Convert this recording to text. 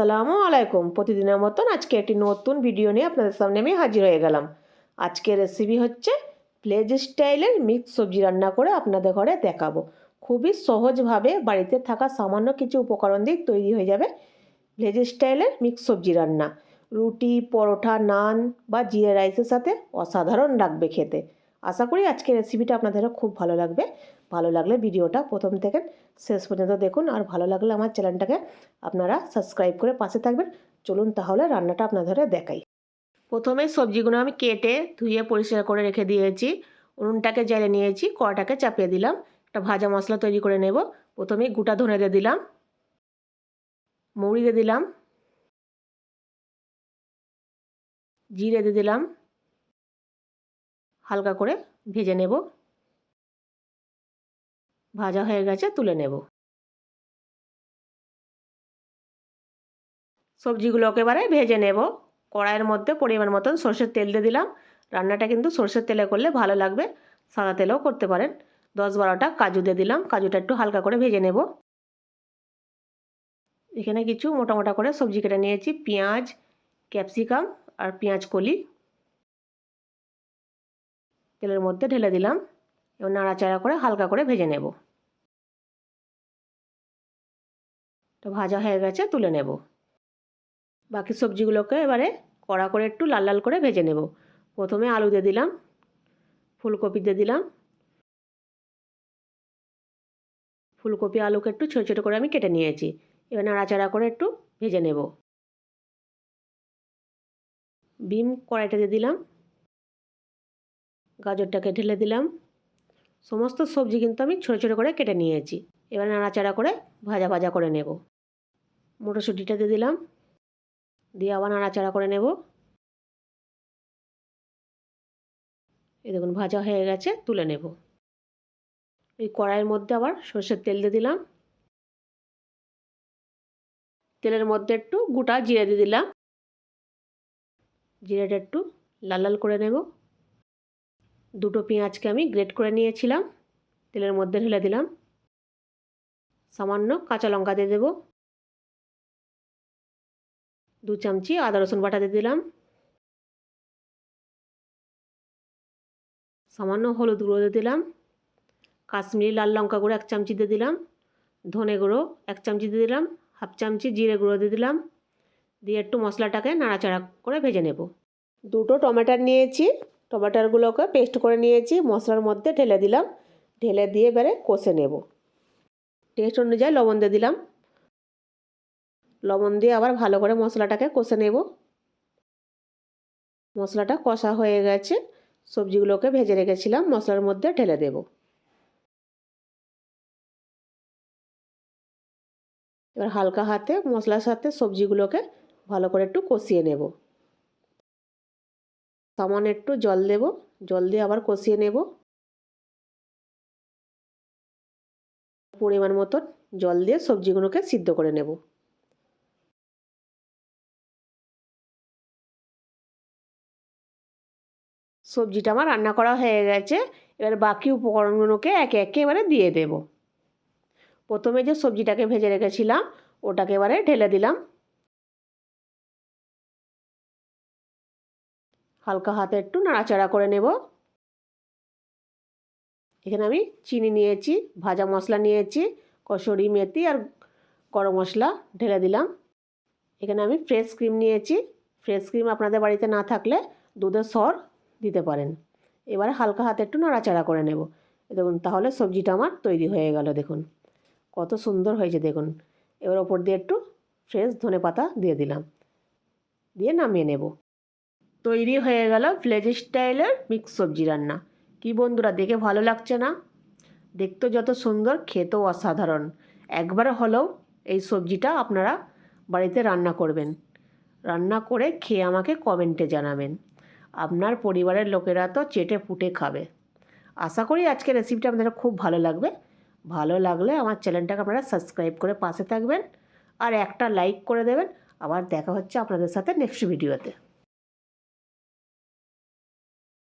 আসসালামু আলাইকুম। প্রতিদিনের মতন আজকে একটি নতুন ভিডিও নিয়ে আপনাদের সামনে আমি হাজির হয়ে গেলাম। আজকের রেসিপি হচ্ছে প্লেজ স্টাইলের মিক্স সবজি রান্না করে আপনাদের ঘরে দেখাবো। খুবই সহজভাবে বাড়িতে থাকা সামান্য কিছু উপকরণ দিয়ে তৈরি হয়ে যাবে ভেজ স্টাইলের মিক্স সবজি রান্না। রুটি, পরোটা, নান বা জিরা রাইসের সাথে অসাধারণ লাগবে খেতে। আশা করি আজকের রেসিপিটা আপনাদেরও খুব ভালো লাগবে। ভালো লাগলে ভিডিওটা প্রথম থেকে শেষ পর্যন্ত দেখুন। আর ভালো লাগলে আমার চ্যানেলটাকে আপনারা সাবস্ক্রাইব করে পাশে থাকবেন। চলুন তাহলে রান্নাটা আপনাদের দেখাই। প্রথমে সবজিগুলো আমি কেটে ধুয়ে পরিষ্কার করে রেখে দিয়েছি। উনুনটাকে জ্বালে নিয়েছি, কড়াটাকে চাপিয়ে দিলাম। একটা ভাজা মশলা তৈরি করে নেব। প্রথমে গোটা ধনে দিয়ে দিলাম। মৌরি দিয়ে দিলাম। জিরে দিয়ে দিলাম। হালকা করে ভেজে নেব। ভাজা হয়ে গেছে, তুলে নেব। সবজিগুলো একেবারে ভেজে নেব। কড়াইয়ের মধ্যে পরিমাণ মতন সর্ষের তেল দিয়ে দিলাম। রান্নাটা কিন্তু সর্ষের তেলে করলে ভালো লাগবে, সাদা তেলেও করতে পারেন। দশ বারোটা কাজু দিয়ে দিলাম, কাজুটা একটু হালকা করে ভেজে নেব। এখানে কিছু মোটা মোটা করে সবজি কেটে নিয়েছি, পেঁয়াজ, ক্যাপসিকাম আর পেঁয়াজ কলি। তেলের মধ্যে ঢেলে দিলাম। এবার নাড়াচাড়া করে হালকা করে ভেজে নেব। তো ভাজা হয়ে গেছে, তুলে নেব। বাকি সবজিগুলোকে এবারে কড়া করে একটু লাল লাল করে ভেজে নেব। প্রথমে আলু দিয়ে দিলাম, ফুলকপি দিয়ে দিলাম। ফুলকপি আলুকে একটু ছোটো ছোটো করে আমি কেটে নিয়েছি। এবার নাড়াচাড়া করে একটু ভেজে নেব। বিম কড়াইটা দিয়ে দিলাম। গাজরটাকে ঢেলে দিলাম। সমস্ত সবজি কিন্তু আমি ছোটো ছোটো করে কেটে নিয়েছি। এবার নাড়াচাড়া করে ভাজা ভাজা করে নেব। মটরশুঁটিটা দিয়ে দিলাম। দিয়ে আবার নাড়াচাড়া করে নেব। এই দেখুন, ভাজা হয়ে গেছে, তুলে নেব। এই কড়াইয়ের মধ্যে আবার সর্ষের তেল দিয়ে দিলাম। তেলের মধ্যে একটু গোটা জিরে দিয়ে দিলাম। জিরেটা একটু লাল লাল করে নেব। দুটো পেঁয়াজকে আমি গ্রেট করে নিয়েছিলাম, তেলের মধ্যে ঢেলে দিলাম। সামান্য কাঁচা লঙ্কা দিয়ে দেবো। দু চামচি আদা রসুন বাটা দিয়ে দিলাম। সামান্য হলুদ গুঁড়ো দিয়ে দিলাম। কাশ্মীরি লাল লঙ্কা গুঁড়ো এক চামচি দিয়ে দিলাম। ধনে গুঁড়ো এক চামচি দিয়ে দিলাম। হাফ চামচি জিরে গুঁড়ো দিয়ে দিলাম। দিয়ে একটু মশলাটাকে নাড়াচাড়া করে ভেজে নেব। দুটো টমেটো নিয়েছি। টমেটোগুলোকে পেস্ট করে নিয়েছি, মশলার মধ্যে ঢেলে দিলাম। ঢেলে দিয়ে এবারে কষে নেব। টেস্ট অনুযায়ী লবণ দিয়ে দিলাম। লবণ দিয়ে আবার ভালো করে মশলাটাকে কষে নেব। মশলাটা কষা হয়ে গেছে। সবজিগুলোকে ভেজে রেখেছিলাম, মশলার মধ্যে ঢেলে দেব। এবার হালকা হাতে মশলার সাথে সবজিগুলোকে ভালো করে একটু কষিয়ে নেব। সামান্য একটু জল দেব। জল দিয়ে আবার কষিয়ে নেব। পরিমাণ মতন জল দিয়ে সবজিগুলোকে সিদ্ধ করে নেব। সবজিটা আমার রান্না করা হয়ে গেছে। এবার বাকি উপকরণগুলোকে একে একে এবারে দিয়ে দেব। প্রথমে যে সবজিটাকে ভেজে রেখেছিলাম, ওটাকে এবারে ঢেলে দিলাম। হালকা হাতে একটু নাড়াচাড়া করে নেব। এখানে আমি চিনি নিয়েছি, ভাজা মশলা নিয়েছি, কসুরি মেথি আর গরম মশলা ঢেলে দিলাম। এখানে আমি ফ্রেশ ক্রিম নিয়েছি। ফ্রেশ ক্রিম আপনাদের বাড়িতে না থাকলে দুধের সর দিতে পারেন। এবারে হালকা হাতে একটু নাড়াচাড়া করে নেব। দেখুন, তাহলে সবজিটা আমার তৈরি হয়ে গেল, দেখুন। কত সুন্দর হয়েছে, দেখুন। এবার ওপর দিয়ে একটু ফ্রেশ ধনে পাতা দিয়ে দিলাম। দিয়ে নামিয়ে নেব। তৈরি হয়ে গেল ভ্লেজ স্টাইলের মিক্স সবজি রান্না। কি বন্ধুরা, দেখে ভালো লাগছে না? দেখতে যত সুন্দর, খেতেও অসাধারণ। একবার হলেও এই সবজিটা আপনারা বাড়িতে রান্না করবেন। রান্না করে খেয়ে আমাকে কমেন্টে জানাবেন। আপনার পরিবারের লোকেরা তো চেটে ফুটে খাবে। আশা করি আজকের রেসিপিটা আপনাদের খুব ভালো লাগবে। ভালো লাগলে আমার চ্যানেলটাকে আপনারা সাবস্ক্রাইব করে পাশে থাকবেন। আর একটা লাইক করে দেবেন। আবার দেখা হচ্ছে আপনাদের সাথে নেক্সট ভিডিওতে